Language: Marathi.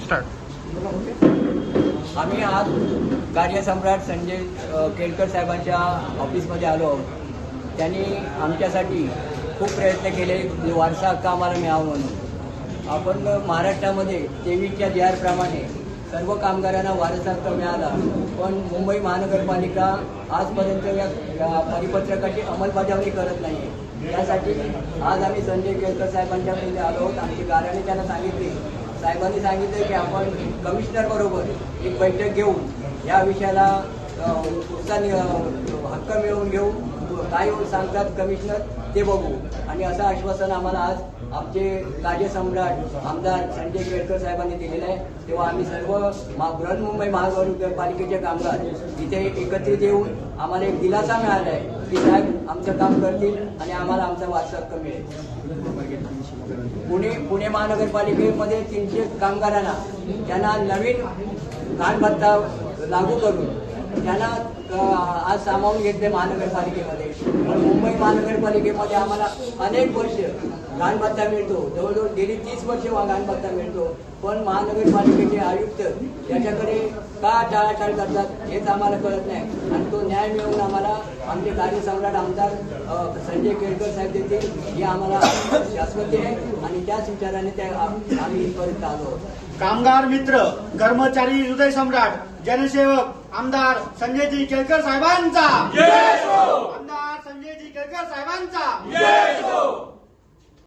स्टार्ट आम्ही आज कार्यसम्राट संजय केळकर साहेबांच्या ऑफिसमध्ये आलो आहोत. त्यांनी आमच्यासाठी खूप प्रयत्न केले जे वारसा हक्क आम्हाला मिळावा म्हणून. आपण महाराष्ट्रामध्ये तेवीसच्या जी सर्व कामगारांना वारसा हक्क मिळाला. पण मुंबई महानगरपालिका आजपर्यंत या परिपत्रकाची अंमलबजावणी करत नाही आहे त्यासाठी आज आम्ही संजय केळकर साहेबांच्या आलो आहोत. आमची कारणे त्यांना सांगितले. साहेबांनी सांगितलं की आपण कमिशनर बरोबर एक बैठक घेऊन या विषयाला पुढचा नि- हक्क मिळवून घेऊ काय सांगतात कमिशनर ते बघू. आणि असं आश्वासन आम्हाला आज आमचे कार्यसम्राट आमदार संजय केळकर साहेबांनी दिलेलं आहे. तेव्हा आम्ही सर्व बृहन्मुंबई महानगरपालिकेचे कामगार इथे एकत्रित येऊन आम्हाला एक दिलासा मिळाला आहे की साहेब आमचं काम करतील आणि आम्हाला आमचा वारसा हक्क मिळेल पुणे पुणे महानगरपालिकेमध्ये तीनशे कामगारांना त्यांना नवीन कानभत्ता लागू करून त्यांना आज सामावून घेतले महानगरपालिकेमध्ये. पण मुंबई महानगरपालिकेमध्ये आम्हाला अनेक वर्ष घाणपत्ता मिळतो. जवळजवळ गेली तीस वर्ष वा मिळतो. पण महानगरपालिकेचे आयुक्त याच्याकडे का टाळाटाळ करतात हेच आम्हाला कळत नाही. आणि तो न्याय मिळवून आम्हाला आमचे कार्यसम्राट आमदार संजय केळकर साहेब देतील हे आम्हाला शाश्वती आहे. आणि त्याच विचाराने त्या आम्ही इथपर्यंत आलो कामगार मित्र कर्मचारी हृदय सम्राट जनसेवक आमदार संजयजी केळकर साहेबांचा. आमदार संजयजी केळकर साहेबांचा.